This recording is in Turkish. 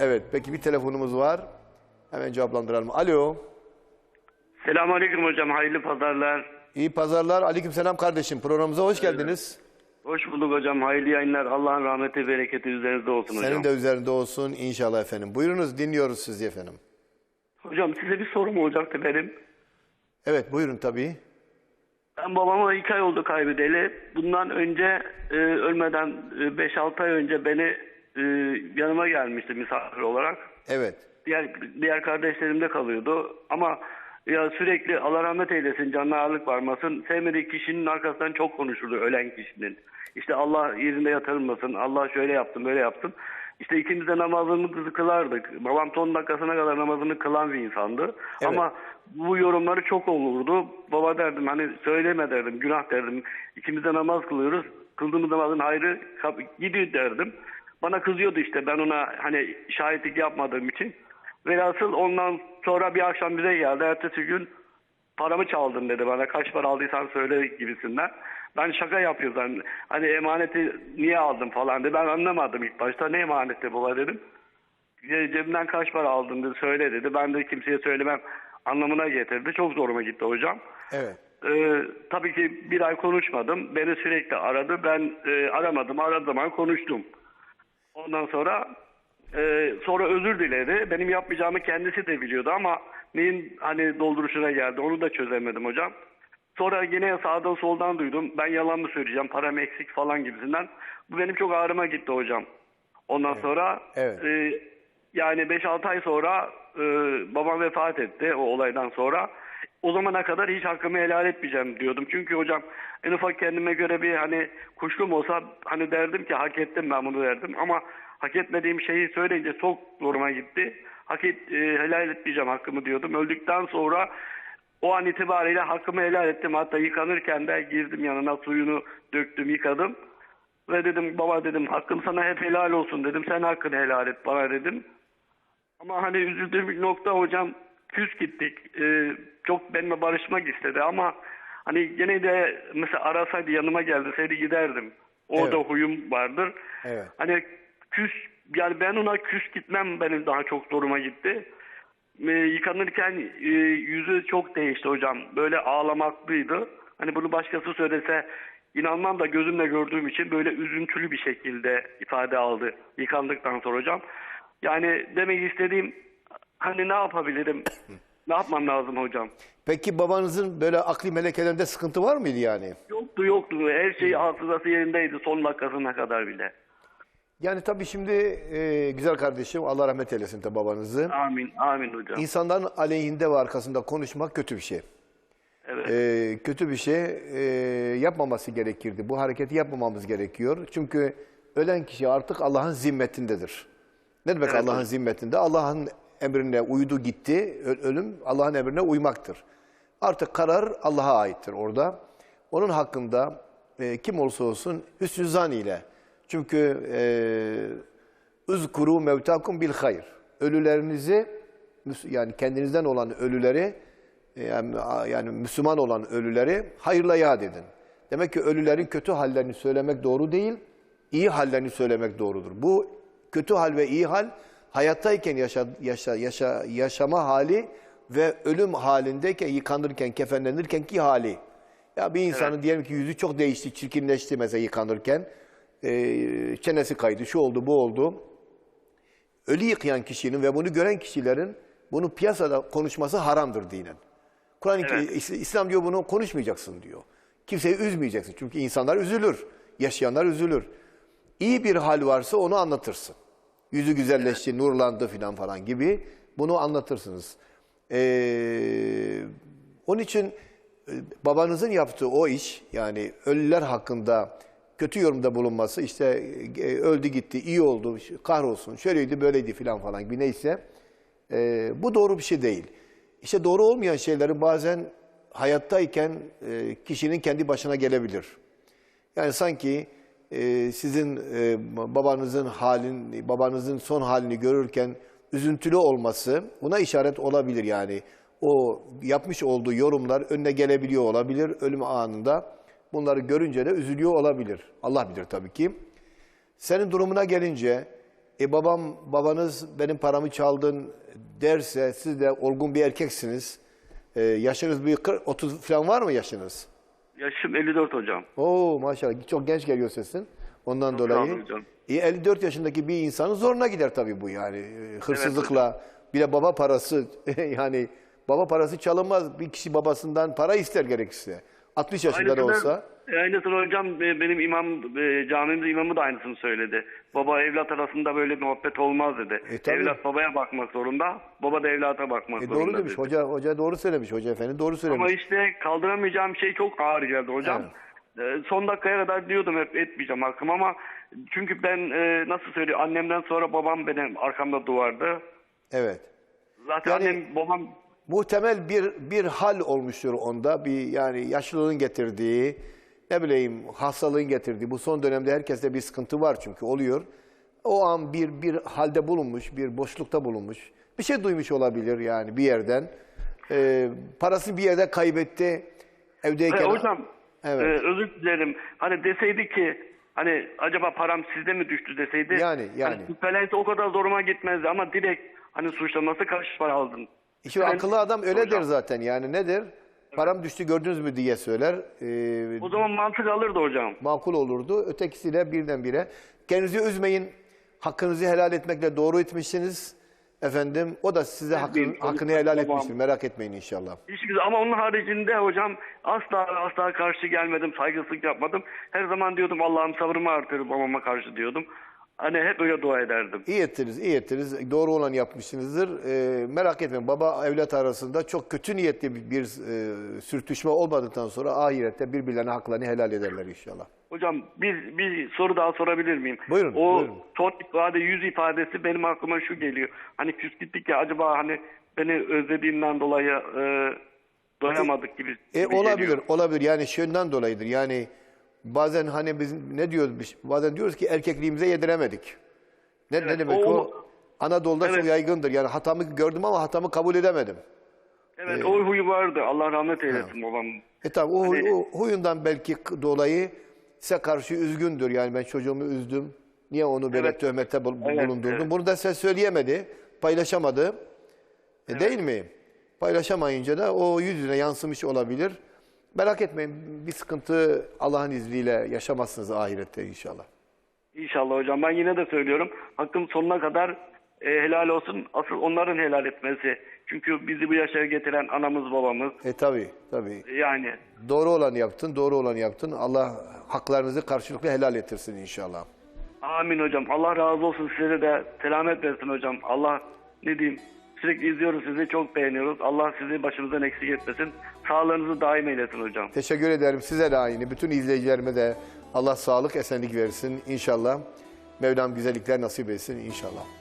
Evet, peki bir telefonumuz var. Hemen cevaplandıralım. Alo. Selamünaleyküm hocam. Hayırlı pazarlar. İyi pazarlar. Aleykümselam kardeşim. Programımıza hoş geldiniz. Hoş bulduk hocam. Hayırlı yayınlar. Allah'ın rahmeti, bereketi üzerinizde olsun hocam. Senin de üzerinde olsun inşallah efendim. Buyurunuz dinliyoruz sizi efendim. Hocam size bir sorum olacaktı benim. Evet buyurun tabii. Ben babamı iki ay oldu kaybedeli. Bundan önce e, ölmeden e, 5-6 ay önce beni e, yanıma gelmişti misafir olarak. Evet. Diğer diğer kardeşlerimde kalıyordu. Ama ya sürekli Allah rahmet eylesin, canına ağırlık varmasın. Sevmediği kişinin arkasından çok konuşurdu ölen kişinin. İşte Allah yerinde yatırmasın, Allah şöyle yaptım, böyle yaptım. İşte ikimiz de namazımızı kılardık. Babam son dakikasına kadar namazını kılan bir insandı. Ama bu yorumları çok olurdu. Baba derdim hani söyleme derdim, günah derdim. İkimiz de namaz kılıyoruz. Kıldığımız namazın hayrı gidiyor derdim. Bana kızıyordu işte ben ona hani şahitlik yapmadığım için. Velhasıl ondan sonra bir akşam bize geldi. Ertesi gün paramı çaldın dedi bana. Kaç para aldıysan söyle gibisinden. Ben şaka yapıyordum. Hani, hani emaneti niye aldın falan dedi. Ben anlamadım ilk başta. Ne emaneti baba dedim. Ce- Cebimden kaç para aldın dedi. Söyle dedi. Ben de kimseye söylemem anlamına getirdi. Çok zoruma gitti hocam. Evet. Ee, tabii ki bir ay konuşmadım. Beni sürekli aradı. Ben e, aramadım. Aradığı zaman konuştum. Ondan sonra e, sonra özür diledi. Benim yapmayacağımı kendisi de biliyordu ama neyin hani dolduruşuna geldi onu da çözemedim hocam. Sonra yine sağdan soldan duydum. Ben yalan mı söyleyeceğim? Param eksik falan gibisinden. Bu benim çok ağrıma gitti hocam. Ondan sonra Evet. e, yani 5-6 ay sonra e, babam vefat etti o olaydan sonra. O zamana kadar hiç hakkımı helal etmeyeceğim diyordum. Çünkü hocam en ufak kendime göre bir hani kuşkum olsa hani derdim ki hak ettim ben bunu derdim. Ama hak etmediğim şeyi söyleyince çok zoruma gitti. Hak et, e, helal etmeyeceğim hakkımı diyordum. Öldükten sonra o an itibariyle hakkımı helal ettim. Hatta yıkanırken de girdim yanına suyunu döktüm yıkadım. Ve dedim baba dedim hakkım sana hep helal olsun dedim. Sen hakkını helal et bana dedim. Ama hani üzüldüğüm nokta hocam küs gittik. Ee, çok benimle barışmak istedi ama hani gene de mesela arasaydı yanıma gelseydi giderdim. Orada Evet. huyum vardır. Evet. Hani küs yani ben ona küs gitmem benim daha çok zoruma gitti. Ee, yıkanırken e, yüzü çok değişti hocam. Böyle ağlamaklıydı. Hani bunu başkası söylese inanmam da gözümle gördüğüm için böyle üzüntülü bir şekilde ifade aldı yıkandıktan sonra hocam. Yani demek istediğim hani ne yapabilirim? ne yapmam lazım hocam? Peki babanızın böyle akli melekelerinde sıkıntı var mıydı yani? Yoktu yoktu. Her şey hafızası yerindeydi son dakikasına kadar bile. Yani tabii şimdi e, güzel kardeşim Allah rahmet eylesin tabii babanızı. Amin. Amin hocam. İnsanların aleyhinde ve arkasında konuşmak kötü bir şey. Evet. Ee, kötü bir şey e, yapmaması gerekirdi. Bu hareketi yapmamamız gerekiyor. Çünkü ölen kişi artık Allah'ın zimmetindedir. Ne demek Evet, Allah'ın zimmetinde? Allah'ın emrine uydu gitti. Ölüm Allah'ın emrine uymaktır. Artık karar Allah'a aittir orada. Onun hakkında e, kim olursa olsun hüsnü zan ile. Çünkü e, Üzkuru mevtakum bil hayr. Ölülerinizi yani kendinizden olan ölüleri e, yani, yani Müslüman olan ölüleri hayırla yad edin. Demek ki ölülerin kötü hallerini söylemek doğru değil, iyi hallerini söylemek doğrudur. Bu kötü hal ve iyi hal hayattayken yaşa, yaşa, yaşa, yaşama hali ve ölüm halindeyken, yıkanırken, kefenlenirken ki hali. Ya bir insanın diyelim ki yüzü çok değişti, çirkinleşti mesela yıkanırken. E, çenesi kaydı, şu oldu, bu oldu. Ölü yıkayan kişinin ve bunu gören kişilerin bunu piyasada konuşması haramdır dinen. Kur'an Evet. İs- İslam diyor bunu konuşmayacaksın diyor. Kimseyi üzmeyeceksin. Çünkü insanlar üzülür. Yaşayanlar üzülür. İyi bir hal varsa onu anlatırsın. Yüzü güzelleşti, nurlandı filan falan gibi bunu anlatırsınız. Ee, onun için e, babanızın yaptığı o iş yani ölüler hakkında kötü yorumda bulunması işte e, öldü gitti iyi oldu kahrolsun şöyleydi böyleydi filan falan gibi neyse e, bu doğru bir şey değil. İşte doğru olmayan şeyleri bazen hayattayken e, kişinin kendi başına gelebilir. Yani sanki e, sizin e, babanızın halin, babanızın son halini görürken üzüntülü olması buna işaret olabilir yani. O yapmış olduğu yorumlar önüne gelebiliyor olabilir ölüm anında. Bunları görünce de üzülüyor olabilir. Allah bilir tabii ki. Senin durumuna gelince E babam, babanız benim paramı çaldın derse siz de olgun bir erkeksiniz. E, yaşınız bir 40, 30 falan var mı yaşınız? Yaşım 54 hocam. Oo maşallah çok genç geliyor sesin. Ondan Çok sağ olun dolayı. hocam. E, 54 yaşındaki bir insanın zoruna gider tabii bu yani. E, Hırsızlıkla bir de baba parası yani baba parası çalınmaz. Bir kişi babasından para ister gerekirse. 60 yaşında da olsa. E, Aynısını hocam e, benim imam, e, camimizin imamı da aynısını söyledi. Baba evlat arasında böyle bir muhabbet olmaz dedi. E, tabii. Evlat babaya bakmak zorunda, baba da evlata bakmak E, zorunda doğru demiş dedi. hoca hoca doğru söylemiş hoca efendi doğru söylemiş. Ama işte kaldıramayacağım şey çok ağır geldi hocam. E, Son dakikaya kadar diyordum hep etmeyeceğim hakkım ama çünkü ben e, nasıl söyleyeyim annemden sonra babam benim arkamda duvardı. Evet. Zaten Yani- annem babam muhtemel bir bir hal olmuştur onda. Bir yani yaşlılığın getirdiği, ne bileyim hastalığın getirdiği. Bu son dönemde herkeste bir sıkıntı var çünkü oluyor. O an bir bir halde bulunmuş, bir boşlukta bulunmuş. Bir şey duymuş olabilir yani bir yerden. Ee, parasını bir yerde kaybetti. Evdeyken. E, hocam Evet. e, özür dilerim. Hani deseydi ki hani acaba param sizde mi düştü deseydi. Yani, yani. Hani şüphelense o kadar zoruma gitmezdi ama direkt hani suçlaması kaç para aldın. İşte akıllı adam öyle Hocam, der zaten yani nedir? Param düştü gördünüz mü diye söyler. Ee, O zaman mantık alırdı hocam. makul olurdu. Ötekisiyle birdenbire. Kendinizi üzmeyin. Hakkınızı helal etmekle doğru etmişsiniz. Efendim o da size hakkın, benim hakkını helal etmiştir. Merak etmeyin inşallah. Hiçbir ama onun haricinde hocam asla asla karşı gelmedim, saygısızlık yapmadım. Her zaman diyordum Allah'ım sabrımı artır babama karşı diyordum. Hani hep öyle dua ederdim. İyi ettiniz, iyi ettiniz. Doğru olan yapmışsınızdır. Ee, merak etmeyin. Baba evlat arasında çok kötü niyetli bir, bir e, sürtüşme olmadıktan sonra ahirette birbirlerine haklarını helal ederler inşallah. Hocam bir, bir soru daha sorabilir miyim? Buyurun, O buyurun. son ifade, yüz ifadesi benim aklıma şu geliyor. Hani küs gittik ya acaba hani beni özlediğimden dolayı e, doyamadık gibi, E, gibi olabilir, geliyor. olabilir. Yani şundan dolayıdır. Yani bazen hani biz ne diyoruz? biz? Bazen diyoruz ki erkekliğimize yediremedik. Ne, ne demek o? o- Anadolu'da çok Evet. yaygındır. Yani hatamı gördüm ama hatamı kabul edemedim. Evet o huyu vardı. Allah rahmet eylesin babam. E tabi o, Hani- o huyundan belki dolayı size karşı üzgündür. Yani ben çocuğumu üzdüm. Niye onu böyle Evet. töhmette bul- Evet, bulundurdum? evet. Bunu da size söyleyemedi, paylaşamadı. E, Değil mi? Paylaşamayınca da o yüzüne yansımış olabilir. Merak etmeyin bir sıkıntı Allah'ın izniyle yaşamazsınız ahirette inşallah. İnşallah hocam. Ben yine de söylüyorum. Hakkım sonuna kadar e, helal olsun. Asıl onların helal etmesi. Çünkü bizi bu yaşa getiren anamız babamız. E tabi tabi. Yani Doğru olanı yaptın, doğru olanı yaptın. Allah haklarınızı karşılıklı helal ettirsin inşallah. amin hocam. Allah razı olsun size de selamet versin hocam. Allah ne diyeyim sürekli izliyoruz sizi çok beğeniyoruz. Allah sizi başımızdan eksik etmesin. Sağlığınızı daim eylesin hocam. Teşekkür ederim size de aynı. Bütün izleyicilerime de Allah sağlık, esenlik versin inşallah. Mevlam güzellikler nasip etsin inşallah.